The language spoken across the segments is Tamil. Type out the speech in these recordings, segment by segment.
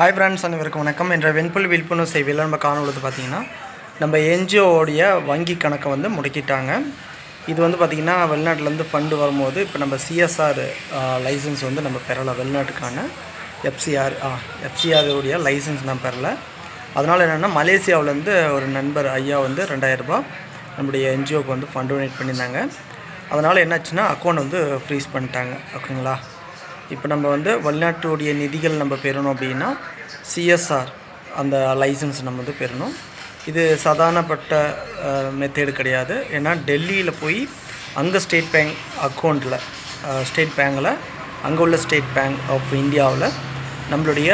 ஹாய் ஃப்ரெண்ட்ஸ் அனைவருக்கும் வணக்கம். என்ற வெண்புல் விழிப்புணர்வு செய்வியில் நம்ம காணொழுது பார்த்தீங்கன்னா நம்ம என்ஜிஓடைய வங்கி கணக்கை வந்து முடக்கிட்டாங்க. இது வந்து பார்த்திங்கன்னா வெளிநாட்டிலேருந்து ஃபண்டு வரும்போது இப்போ நம்ம சிஎஸ்ஆர் லைசன்ஸ் வந்து நம்ம பெறலை வெளிநாட்டுக்கான எஃப்சிஆர் ஆ எஃப்சிஆருடைய லைசன்ஸ் நான் பெறலை. அதனால் என்னென்னா மலேசியாவிலேருந்து ஒரு நண்பர் ஐயா வந்து ரெண்டாயிரரூபா நம்முடைய என்ஜிஓக்கு வந்து ஃபண்ட் டொனேட் பண்ணியிருந்தாங்க. அதனால் என்னாச்சுன்னா அக்கௌண்ட் வந்து ஃப்ரீஸ் பண்ணிட்டாங்க. ஓகேங்களா இப்போ நம்ம வந்து வெளிநாட்டுடைய நிதிகள் நம்ம பெறணும் அப்படின்னா சிஎஸ்ஆர் அந்த லைசன்ஸ் நம்ம வந்து பெறணும். இது சாதாரணப்பட்ட மெத்தேடு கிடையாது. ஏன்னா டெல்லியில் போய் அங்கே ஸ்டேட் பேங்க் அக்கௌண்ட்டில் ஸ்டேட் பேங்கில் அங்கே உள்ள ஸ்டேட் பேங்க் ஆஃப் இந்தியாவில் நம்மளுடைய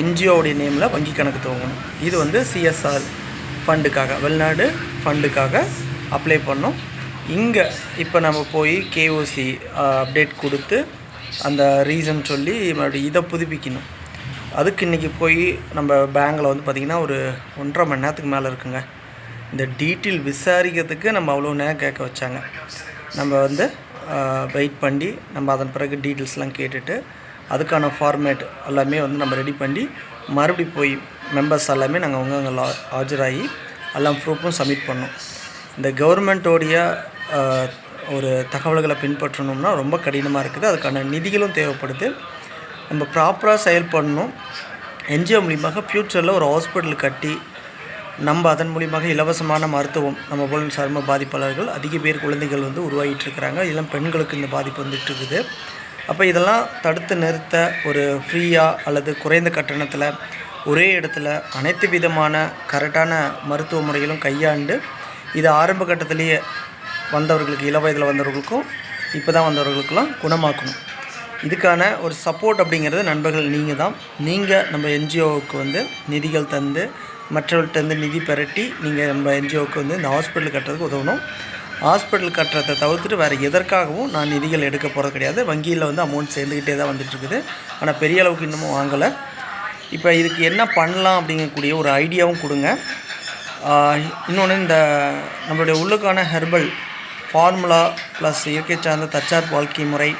என்ஜிஓவுடைய நேமில் வங்கி கணக்கு துவங்கணும். இது வந்து சிஎஸ்ஆர் ஃபண்டுக்காக வெளிநாடு ஃபண்டுக்காக அப்ளை பண்ணோம் இங்கே இப்போ நம்ம போய் கேஓசி அப்டேட் கொடுத்து அந்த ரீசன் சொல்லி மறுபடியும் இதை புதுப்பிக்கணும். அதுக்கு இன்றைக்கி போய் நம்ம பேங்கில் வந்து பார்த்திங்கன்னா ஒரு ஒன்றரை மணி நேரத்துக்கு மேலே இருக்குங்க. இந்த டீட்டெயில் விசாரிக்கிறதுக்கு நம்ம அவ்வளோ நேரம் கேட்க வச்சாங்க. நம்ம வந்து வெயிட் பண்ணி நம்ம அதன் பிறகு டீட்டெயில்ஸ்லாம் கேட்டுட்டு அதுக்கான ஃபார்மேட் எல்லாமே வந்து நம்ம ரெடி பண்ணி மறுபடி போய் மெம்பர்ஸ் எல்லாமே நாங்கள் அவங்க அங்கே லா ஆஜராகி எல்லாம் ப்ரூஃபும் சப்மிட் பண்ணோம். இந்த கவர்மெண்ட்டோடைய ஒரு தகவல்களை பின்பற்றணும்னா ரொம்ப கடினமாக இருக்குது. அதுக்கான நிதிகளும் தேவைப்படுது. நம்ம ப்ராப்பராக செயல்படணும் என்ஜிஓ மூலியமாக ஃப்யூச்சரில் ஒரு ஹாஸ்பிட்டல் கட்டி நம்ம அதன் மூலியமாக இலவசமான மருத்துவம் நம்ம போல் சரும பாதிப்பாளர்கள் அதிக பேர் குழந்தைகள் வந்து உருவாகிட்டுருக்கிறாங்க இதெல்லாம் பெண்களுக்கு இந்த பாதிப்பு வந்துட்டு இருக்குது. அப்போ இதெல்லாம் தடுத்து நிறுத்த ஒரு ஃப்ரீயாக அல்லது குறைந்த கட்டணத்தில் ஒரே இடத்துல அனைத்து விதமான கரெக்டான மருத்துவ முறைகளும் கையாண்டு இது ஆரம்ப கட்டத்திலேயே வந்தவர்களுக்கு இள வயதில் வந்தவர்களுக்கும் இப்போ தான் வந்தவர்களுக்கெல்லாம் குணமாக்கணும். இதுக்கான ஒரு சப்போர்ட் அப்படிங்கிறது நண்பர்கள் நீங்கள் தான் நீங்கள் நம்ம என்ஜிஓவுக்கு வந்து நிதிகள் தந்து மற்றவர்கள்ட்டேருந்து நிதி பெரட்டி நீங்கள் நம்ம என்ஜிஓவுக்கு வந்து இந்த ஹாஸ்பிட்டல் கட்டுறதுக்கு உதவணும். ஹாஸ்பிட்டல் கட்டுறதை தவிர்த்துட்டு வேறு எதற்காகவும் நான் நிதிகள் எடுக்க போகிறது கிடையாது. வங்கியில் வந்து அமௌண்ட் சேர்ந்துக்கிட்டே தான் வந்துட்டுருக்குது. ஆனால் பெரிய அளவுக்கு இன்னமும் வாங்கலை. இப்போ இதுக்கு என்ன பண்ணலாம் அப்படிங்கக்கூடிய ஒரு ஐடியாவும் கொடுங்க. இன்னொன்று இந்த நம்மளுடைய உள்ளுக்கான ஹெர்பல் ஃபார்முலா ப்ளஸ் இயற்கை சார்ந்த தற்சார்பு வாழ்க்கை முறை.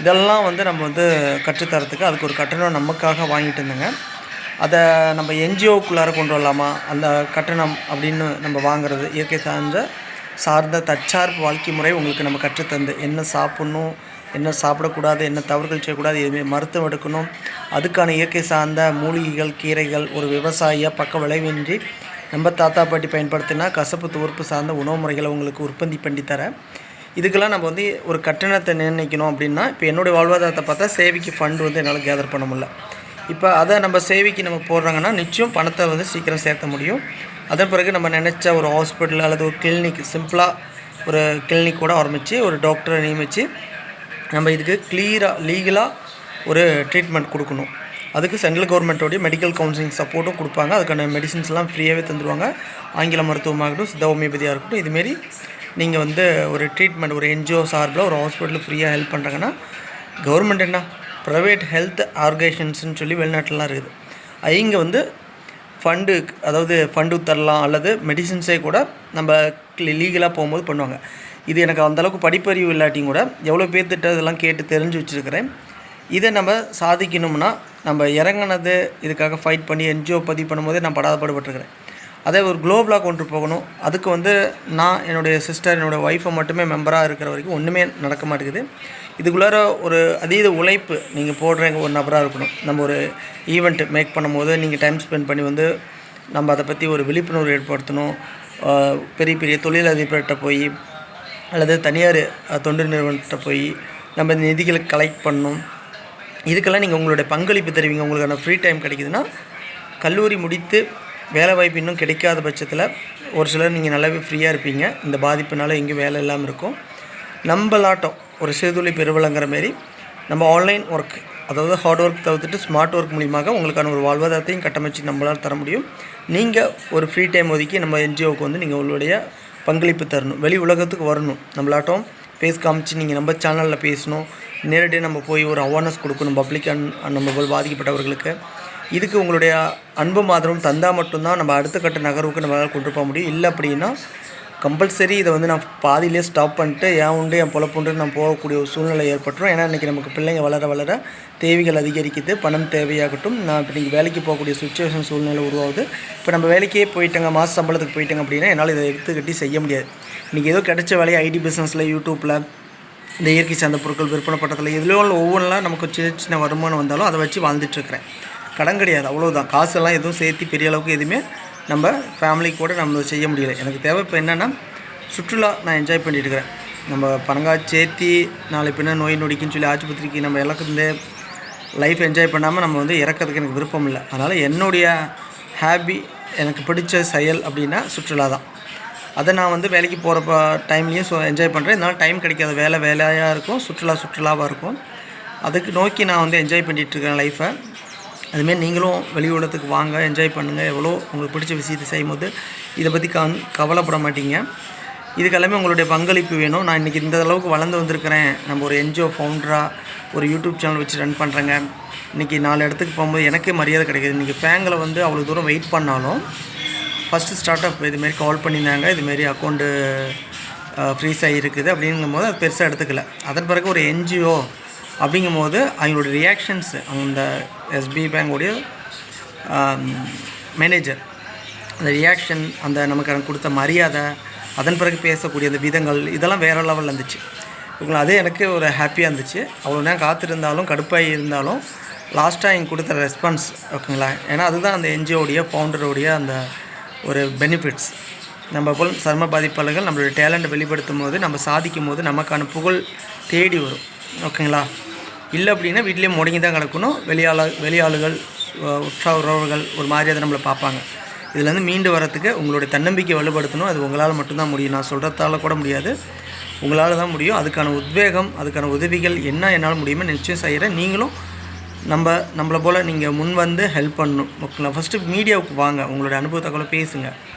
இதெல்லாம் வந்து நம்ம வந்து கற்றுத்தரத்துக்கு அதுக்கு ஒரு கட்டணம் நமக்காக வாங்கிட்டு இருந்தேங்க. அதை நம்ம என்ஜிஓக்குள்ளார கொண்டு வரலாமா? அந்த கட்டணம் அப்படின்னு நம்ம வாங்குறது இயற்கை சார்ந்த சார்ந்த தற்சார்பு வாழ்க்கை முறை உங்களுக்கு நம்ம கற்றுத்தந்து என்ன சாப்பிட்ணும் என்ன சாப்பிடக்கூடாது என்ன தவறுகள் செய்யக்கூடாது எதுவுமே மருத்துவம் எடுக்கணும். அதுக்கான இயற்கை சார்ந்த மூலிகைகள் கீரைகள் ஒரு விவசாயியாக பக்க விளைவின்றி நம்ம தாத்தா பாட்டி பயன்படுத்தினா கசப்பு துவர்ப்பு சார்ந்த உணவு முறைகளை உங்களுக்கு உற்பத்தி பண்ணி தரேன் இதுக்கெல்லாம் நம்ம வந்து ஒரு கட்டணத்தை நிர்ணயிக்கணும் அப்படின்னா இப்போ என்னுடைய வாழ்வாதாரத்தை பார்த்தா சேவைக்கு ஃபண்ட் வந்து என்னால் கேதர் பண்ண முடியல. இப்போ அதை நம்ம சேவைக்கு நம்ம போடுறாங்கன்னா நிச்சயம் பணத்தை வந்து சீக்கிரம் சேர்த்த முடியும். அதன் பிறகு நம்ம நினச்ச ஒரு ஹாஸ்பிட்டல் அல்லது ஒரு கிளினிக் சிம்பிளாக ஒரு கிளினிக் கூட ஆரம்பித்து ஒரு டாக்டரை நியமித்து நம்ம இதுக்கு கிளியராக லீகலாக ஒரு ட்ரீட்மெண்ட் கொடுக்கணும். அதுக்கு சென்ட்ரல் கவர்மெண்ட்டோடைய மெடிக்கல் கவுன்சிலிங் சப்போர்ட்டும் கொடுப்பாங்க. அதுக்கான மெடிசின்ஸ்லாம் ஃப்ரீயாகவே தந்துடுவாங்க ஆங்கில மருத்துவமாகட்டும் சித்த ஹோமியோபதியாக இருக்கட்டும் இதுமாரி நீங்கள் வந்து ஒரு ட்ரீட்மெண்ட் ஒரு என்ஜிஓ சார்பில் ஒரு ஹாஸ்பிட்டல் ஃப்ரீயாக ஹெல்ப் பண்ணுறாங்கன்னா கவர்மெண்ட் என்ன? ப்ரைவேட் ஹெல்த் ஆர்கனைசேஷன்ஸ்னு சொல்லி வெளிநாட்டிலலாம் இருக்குது. அவங்க வந்து ஃபண்டு அதாவது ஃபண்டு தரலாம் அல்லது மெடிசின்ஸே கூட நம்ம லீகலாக போகும்போது பண்ணுவாங்க. இது எனக்கு அந்தளவுக்கு படிப்பறிவு இல்லாட்டியும் கூட எவ்வளோ பேர்த்திட்ட இதெல்லாம் கேட்டு தெரிஞ்சு வச்சுருக்கிறேன். இதை நம்ம சாதிக்கணும்னா நம்ம இறங்கினது இதுக்காக ஃபைட் பண்ணி என்ஜிஓ பதிவு பண்ணும்போதே நான் படாத பாடுபட்டுருக்கிறேன். அதே ஒரு குளோபலாக கொண்டு போகணும். அதுக்கு வந்து நான் என்னுடைய சிஸ்டர் என்னோடய ஒய்ஃபை மட்டுமே மெம்பராக இருக்கிற வரைக்கும் ஒன்றுமே நடக்க மாட்டேங்குது. இதுக்குள்ளார ஒரு அதீத உழைப்பு நீங்கள் போடுற ஒரு நபராக இருக்கணும். நம்ம ஒரு ஈவெண்ட் மேக் பண்ணும்போது நீங்கள் டைம் ஸ்பெண்ட் பண்ணி வந்து நம்ம அதை பற்றி ஒரு விழிப்புணர்வு ஏற்படுத்தணும். பெரிய பெரிய தொழிலதிபர்கிட்ட போய் அல்லது தனியார் தொண்டு நிறுவனத்தை போய் நம்ம நிதிகளை கலெக்ட் பண்ணணும். இதுக்கெல்லாம் நீங்கள் உங்களுடைய பங்களிப்பு தருவீங்க. உங்களுக்கான ஃப்ரீ டைம் கிடைக்குதுன்னா கல்லூரி முடித்து வேலை வாய்ப்பு இன்னும் கிடைக்காத பட்சத்தில் ஒரு சிலர் நீங்கள் நல்லாவே ஃப்ரீயாக இருப்பீங்க. இந்த பாதிப்புனால எங்கேயும் வேலை இல்லாமல் இருக்கும். நம்மளாட்டம் ஒரு சிறுதுளி பெருவலங்கிற மாரி நம்ம ஆன்லைன் ஒர்க் அதாவது ஹார்ட் ஒர்க் தவிர்த்துட்டு ஸ்மார்ட் ஒர்க் மூலியமாக உங்களுக்கான ஒரு வாழ்வாதாரத்தையும் கட்டமைச்சு நம்மளால் தர முடியும். நீங்கள் ஒரு ஃப்ரீ டைம் ஒதுக்கி நம்ம என்ஜிஓவுக்கு வந்து நீங்கள் உங்களுடைய பங்களிப்பு தரணும். வெளி உலகத்துக்கு வரணும். நம்மளாட்டம் ஃபேஸ் காமிச்சு நீங்கள் நம்ம சேனலில் பேசணும். நேரடியாக நம்ம போய் ஒரு அவேர்னஸ் கொடுக்கணும். பப்ளிக் அண்ட் நம்ம போல் பாதிக்கப்பட்டவர்களுக்கு. இதுக்கு உங்களுடைய அன்பு ஆதரவும் தந்தால் மட்டும்தான் நம்ம அடுத்த கட்ட நகர்வுக்கு நம்மளால் கொண்டு போக முடியும். இல்லை அப்படின்னா கம்பல்சரி இதை வந்து நான் பாதியிலே ஸ்டாப் பண்ணிட்டு ஏன் உண்டு என் பொழப்புண்டு நான் போகக்கூடிய ஒரு சூழ்நிலை ஏற்பட்டுரும். ஏன்னா இன்றைக்கி நமக்கு பிள்ளைங்க வளர வளர தேவைகள் அதிகரிக்குது. பணம் தேவையாகட்டும். நான் இப்போ நீங்கள் வேலைக்கு போகக்கூடிய சுச்சுவேஷன் சூழ்நிலை உருவாகுது. இப்போ நம்ம வேலைக்கே போயிட்டேங்க மாத சம்பளத்துக்கு போயிட்டேங்க அப்படின்னா என்னால் இதை எடுத்துக்கட்டி செய்ய முடியாது. இன்றைக்கி ஏதோ கிடைச்ச வேலையை ஐடி பிஸ்னஸில் யூடியூப்பில் இந்த இயற்கை சார்ந்த பொருட்கள் விற்பனை பட்டத்தில் எதுலையோ ஒவ்வொன்றலாம் நமக்கு சின்ன சின்ன வருமானம் வந்தாலும் அதை வச்சு வாழ்ந்துட்டுருக்குறேன். கடன் கிடையாது அவ்வளோதான் காசெல்லாம் எதுவும் சேர்த்து பெரிய அளவுக்கு எதுவுமே நம்ம ஃபேமிலி கூட நம்ம செய்ய முடியல. எனக்கு தேவை இப்போ என்னென்னா சுற்றுலா நான் என்ஜாய் பண்ணிட்டு இருக்கிறேன் நம்ம பணங்காய் சேர்த்தி நாளை பின்ன நோய் நொடிக்குன்னு சொல்லி ஆஸ்பத்திரிக்கு நம்ம எல்லாருக்கும் இந்த லைஃப் என்ஜாய் பண்ணாமல் நம்ம வந்து இறக்கிறதுக்கு எனக்கு விருப்பம் இல்லை. அதனால் என்னுடைய ஹாபி எனக்கு பிடிச்ச செயல் அப்படின்னா சுற்றுலா தான் அதை நான் வந்து வேலைக்கு போகிறப்ப டைம்லேயும் ஸோ என்ஜாய் பண்ணுறேன் இதனால் டைம் கிடைக்காது வேலை வேலையாக இருக்கும் சுற்றுலா சுற்றுலாவாக இருக்கும். அதுக்கு நோக்கி நான் வந்து என்ஜாய் பண்ணிகிட்ருக்கேன் லைஃப்பை அதுமாரி நீங்களும் வெளி உலகத்துக்கு வாங்க என்ஜாய் பண்ணுங்கள் எவ்வளோ உங்களுக்கு பிடிச்ச விஷயத்தை செய்யும்போது இதை பற்றி கவன் கவலைப்பட மாட்டீங்க. இதுக்கெல்லாமே உங்களுடைய பங்களிப்பு வேணும். நான் இன்றைக்கி இந்த அளவுக்கு வளர்ந்து வந்திருக்கிறேன். நம்ம ஒரு என்ஜிஓ ஃபவுண்டராக ஒரு யூடியூப் சேனல் வச்சு ரன் பண்ணுறேங்க இன்றைக்கி நாலு இடத்துக்கு போகும்போது எனக்கே மரியாதை கிடைக்கிது. இன்றைக்கி ஃபேங்கில் வந்து அவ்வளோ தூரம் வெயிட் பண்ணாலும் ஃபஸ்ட்டு ஸ்டார்ட் அப் இதுமாரி கால் பண்ணியிருந்தாங்க. இதுமாரி அக்கௌண்ட்டு ஃப்ரீஸ் ஆகிருக்குது அப்படிங்கும்போது அது பெருசாக எடுத்துக்கல. அதன் பிறகு ஒரு என்ஜிஓ அப்படிங்கும்போது அவங்களோட ரியாக்ஷன்ஸ் அந்த எஸ்பி பேங்குடைய மேனேஜர் அந்த ரியாக்ஷன் அந்த நமக்கு எனக்கு கொடுத்த மரியாதை அதன் பிறகு பேசக்கூடிய அந்த விதங்கள் இதெல்லாம் வேறு லெவலில் இருந்துச்சு. இவங்களை அதே எனக்கு ஒரு ஹாப்பியாக இருந்துச்சு. அவ்வளோ நேரம் காத்திருந்தாலும் கடுப்பாகி இருந்தாலும் லாஸ்ட்டாக இங்கே கொடுத்த ரெஸ்பான்ஸ் ஓகேங்களா? ஏன்னா அதுதான் அந்த என்ஜிஓடைய ஃபவுண்டருடைய அந்த ஒரு பெனிஃபிட்ஸ் நம்ம போல் சர்ம பாதிப்பாளர்கள் நம்மளுடைய டேலண்ட்டை வெளிப்படுத்தும் போது நம்ம சாதிக்கும் போது நமக்கான புகழ் தேடி வரும். ஓகேங்களா இல்லை அப்படின்னா வீட்லேயே முடங்கி தான் கிடக்கணும். வெளியாள வெளியாளுகள் உ- உற்றார் உறவுகள் ஒரு மாதிரியாக நம்மளை பார்ப்பாங்க. இதுலேருந்து மீண்டு வரத்துக்கு உங்களுடைய தன்னம்பிக்கை வலுப்படுத்தணும். அது உங்களால் மட்டும்தான் முடியும். நான் சொல்கிறதால கூட முடியாது. உங்களால் தான் முடியும். அதுக்கான உத்வேகம் அதுக்கான உதவிகள் என்ன என்னால் முடியுமோ நிச்சயம் செய்கிறேன் நீங்களும் நம்ம நம்மளை போல் நீங்கள் முன் வந்து ஹெல்ப் பண்ணணும். ஓகேங்களா? ஃபஸ்ட்டு மீடியாவுக்கு வாங்க. உங்களுடைய அனுபவத்தை கூட பேசுங்க.